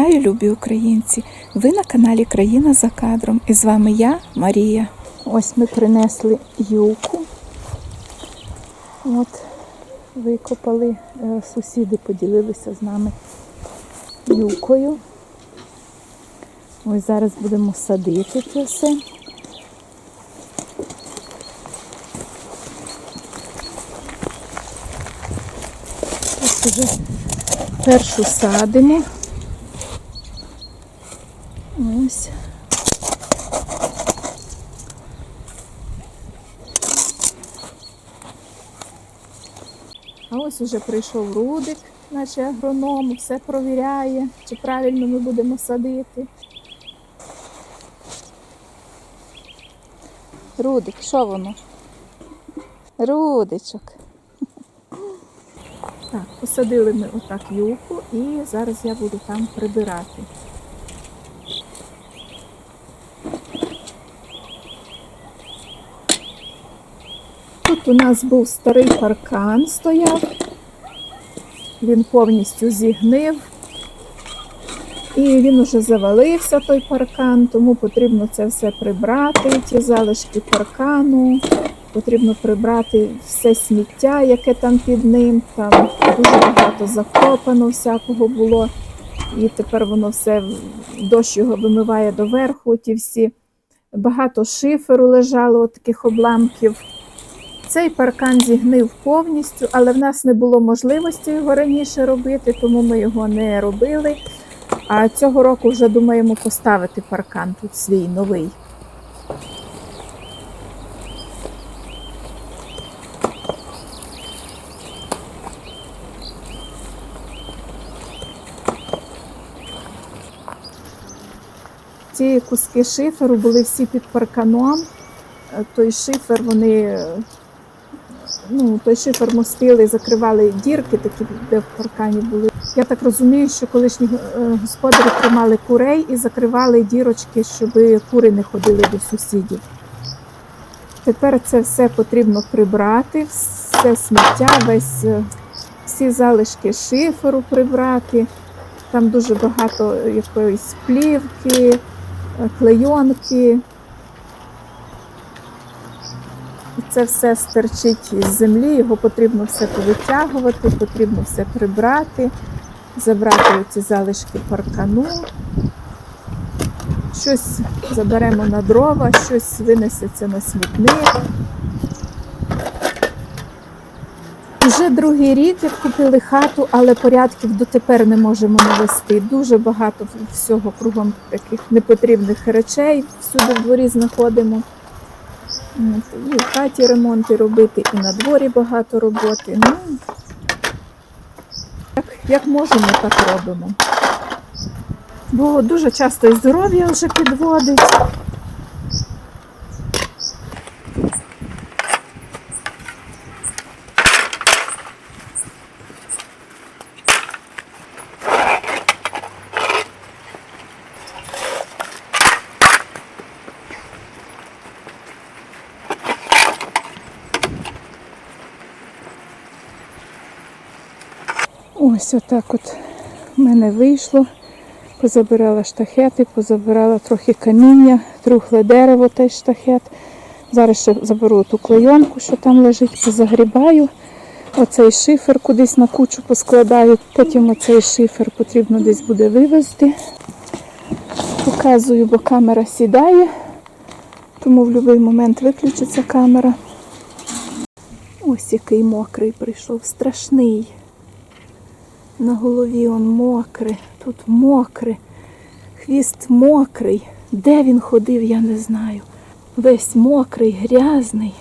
Вітаю, любі українці! Ви на каналі Країна за кадром. І з вами я, Марія. Ось ми принесли юку. От викопали, е, сусіди поділилися з нами юкою. Ось зараз будемо садити це все. Ось уже першу садимо. Ось. А ось уже прийшов Рудик, наче агроном, все провіряє, чи правильно ми будемо садити. Рудик, що воно? Рудичок. Так, посадили ми отак юку і зараз я буду там прибирати. Тут у нас був старий паркан стояв, він повністю зігнив. І він уже завалився той паркан, тому потрібно це все прибрати, ті залишки паркану, потрібно прибрати все сміття, яке там під ним. Там дуже багато закопано всякого було. І тепер воно все дощ його вимиває доверху. Ті всі багато шиферу лежало, таких обламків. Цей паркан зігнив повністю, але в нас не було можливості його раніше робити, тому ми його не робили. А цього року вже думаємо поставити паркан тут свій новий. Ці куски шиферу були всі під парканом. Е, Той шифер вони е, ну, той шифер мостили, закривали дірки, такі, де в паркані були. Я так розумію, що колишні е, господарі тримали курей і закривали дірочки, щоб кури не ходили до сусідів. Тепер це все потрібно прибрати, все сміття, весь, е, всі залишки шиферу прибрати. Там дуже багато якоїсь плівки, е, клейонки. І Це все стерчить із землі, його потрібно все повитягувати, потрібно все прибрати, забрати оці залишки паркану. Щось заберемо на дрова, щось винесеться на смітник. Вже другий рік, як купили хату, але порядків дотепер не можемо навести. Дуже багато всього кругом таких непотрібних речей. Всюди в дворі знаходимо. І в хаті ремонти робити, і на дворі багато роботи. Ну, як, як можемо, так робимо. Бо дуже часто і здоров'я вже підводить. Ось отак от в мене вийшло. Позабирала штахети, позабирала трохи каміння, трухле дерево теж штахет. Зараз ще заберу ту клейонку, що там лежить, позагрібаю. Оцей шифер кудись на кучу поскладаю. Потім оцей шифер потрібно десь буде вивезти. Показую, бо камера сідає, тому в будь-який момент виключиться камера. Ось який мокрий прийшов, страшний. На голові он мокре, тут мокре, хвіст мокрий. Де він ходив, я не знаю. Весь мокрий, грязний.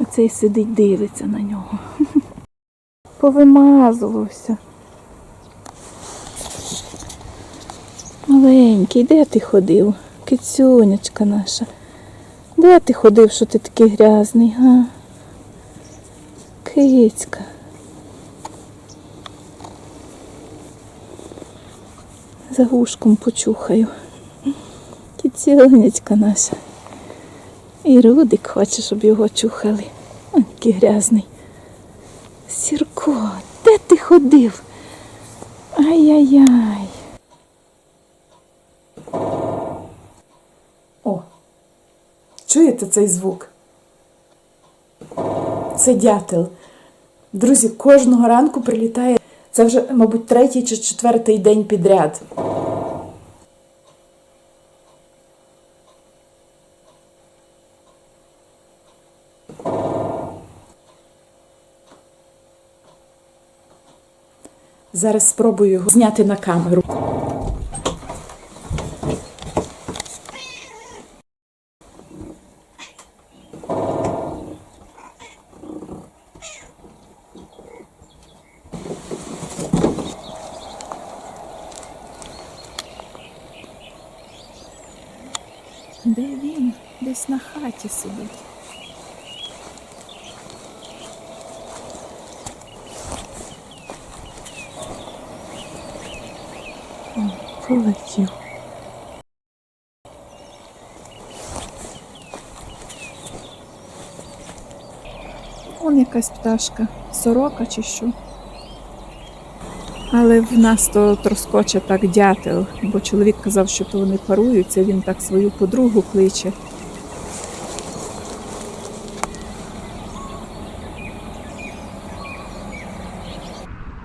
А цей сидить, дивиться на нього. Повимазувався. Маленький, де ти ходив? Кицюнячка наша. Де ти ходив, що ти такий грязний, га? Кицька. за вушком почухаю. Кіціленечка наша. І Рудик хоче, щоб його чухали. Он який грязний. Сірко, де ти ходив? Ай-яй-яй. О, чуєте цей звук? Це дятел. Друзі, кожного ранку прилітає. Це вже, мабуть, третій чи четвертий день підряд. Зараз спробую його зняти на камеру. Де він? Десь на хаті сидить. О, Полетів. Он якась пташка, сорока чи що. Але в нас то троскоче так дятел, бо чоловік казав, що то вони паруються, він так свою подругу кличе.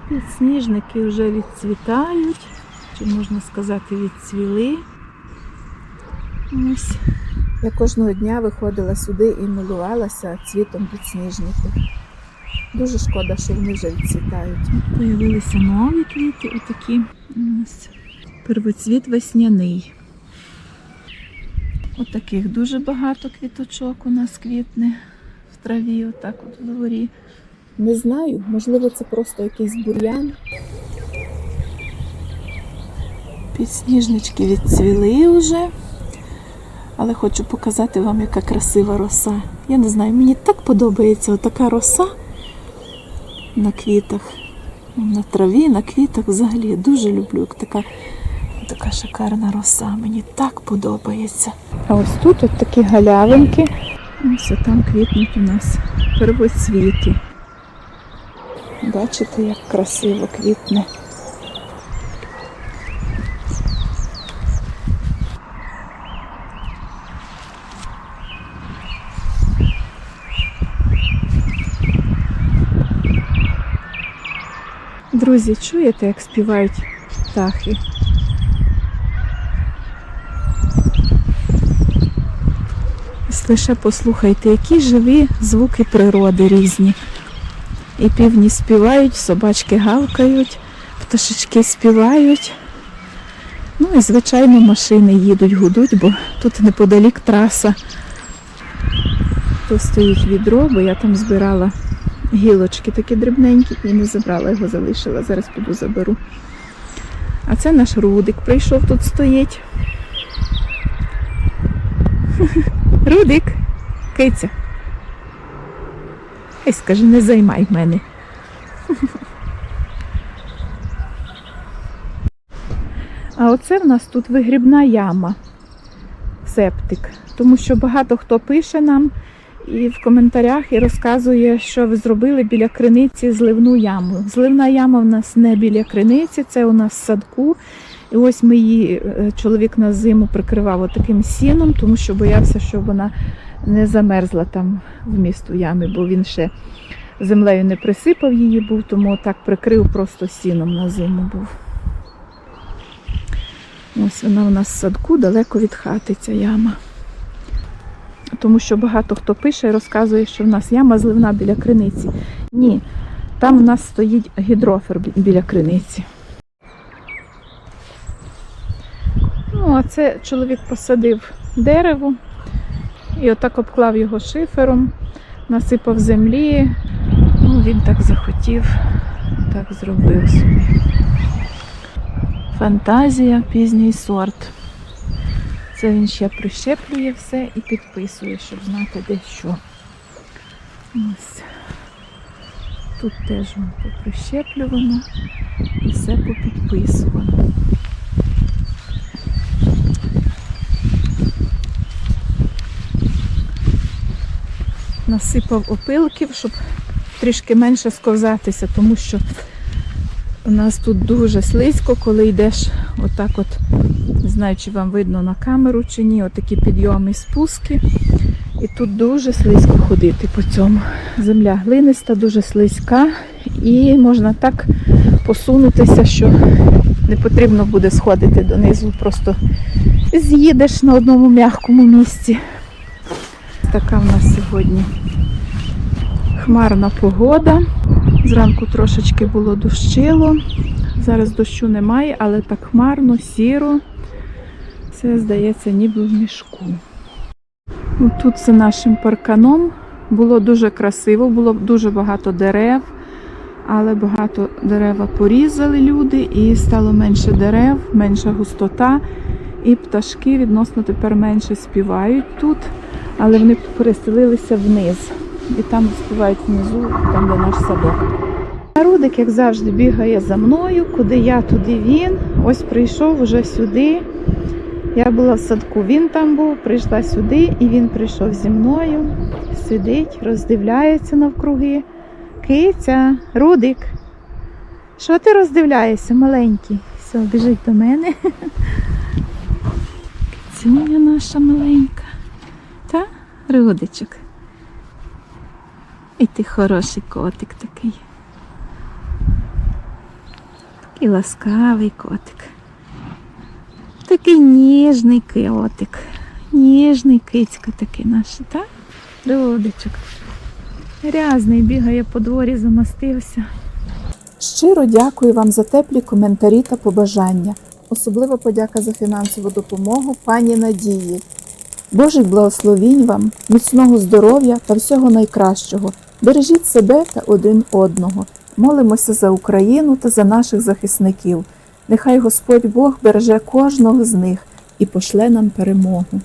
Підсніжники вже відцвітають, чи можна сказати, відцвіли. Ось. Я кожного дня виходила сюди і милувалася цвітом підсніжників. Дуже шкода, що вони вже відцвітають. Появилися нові квіти, отакі. Ось. Первоцвіт весняний. От дуже багато квіточок у нас квітне в траві, отак от в дворі. Не знаю, можливо, це просто якийсь бур'ян. Підсніжнички відцвіли вже. Але хочу показати вам, яка красива роса. Я не знаю, мені так подобається отака роса на квітах, на траві, на квітах взагалі. Я дуже люблю така, така шикарна роса. Мені так подобається. А ось тут от такі галявинки. Ось там квітнуть у нас первоцвіти. Бачите, як красиво квітне. Друзі, чуєте, як співають птахи? Ось Лише послухайте, які живі звуки природи різні. І півні співають, собачки гавкають, пташечки співають. Ну і, звичайно, машини їдуть, гудуть, бо тут неподалік траса. Тут стоїть відро, бо я там збирала гілочки такі дрібненькі і не забрала його, залишила. Зараз піду заберу. А це наш Рудик прийшов тут стоїть. Рудик, киця. Ей, скажи, не займай мене. А оце в нас тут вигрібна яма, септик. Тому що багато хто пише нам і в коментарях і розказує, що ви зробили біля криниці зливну яму. Зливна яма в нас не біля криниці, це у нас в садку. І ось ми її, е, чоловік на зиму прикривав таким сіном, тому що боявся, що вона не замерзла там в місту ями, бо він ще землею не присипав її був, тому так прикрив просто сіном на зиму був. Ось вона у нас в садку далеко від хати ця яма. Тому що багато хто пише і розказує, що в нас яма зливна біля криниці. Ні, там у нас стоїть гідрофер біля криниці. Ну, а це чоловік посадив дерево і отак обклав його шифером, насипав землі. Ну, він так захотів, так зробив собі. Фантазія, пізній сорт. Це він ще прищеплює все і підписує, щоб знати де що. Ось. Тут теж воно поприщеплювано і все попідписувано. Насипав опилків, щоб трішки менше сковзатися, тому що У нас тут дуже слизько, коли йдеш отак от, не знаю, чи вам видно на камеру чи ні, отакі підйоми і спуски. І тут дуже слизько ходити по цьому. Земля глиниста, дуже слизька, і можна так посунутися, що не потрібно буде сходити донизу, просто з'їдеш на одному м'якому місці. Така в нас сьогодні хмарна погода. Зранку трошечки було дощило. Зараз дощу немає, але так хмарно, сіро. Це здається ніби в мішку. Ну, Тут за нашим парканом було дуже красиво, було дуже багато дерев, але багато дерева порізали люди і стало менше дерев, менша густота. І пташки відносно тепер менше співають тут, але вони переселилися вниз. І там співають внизу, там де наш садок. А Рудик, як завжди, бігає за мною, куди я, туди він. Ось прийшов уже сюди. Я була в садку, він там був, прийшла сюди, і він прийшов зі мною, сидить, роздивляється навкруги. Киця, Рудик. Що ти роздивляєшся, маленький? Все, біжить до мене. Кицюня наша маленька. Та, Рудичок. І ти хороший котик такий. Такий ласкавий котик. Такий ніжний котик. Ніжний кицька такий наш, так? Рудичок. Грязний, бігає по дворі, замастився. Щиро дякую вам за теплі коментарі та побажання. Особлива подяка за фінансову допомогу пані Надії. Божих благословінь вам, міцного здоров'я та всього найкращого. Бережіть себе та один одного. Молимося за Україну та за наших захисників. Нехай Господь Бог береже кожного з них і пошле нам перемогу.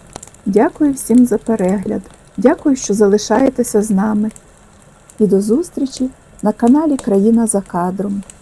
Дякую всім за перегляд. Дякую, що залишаєтеся з нами. І до зустрічі на каналі Країна за кадром.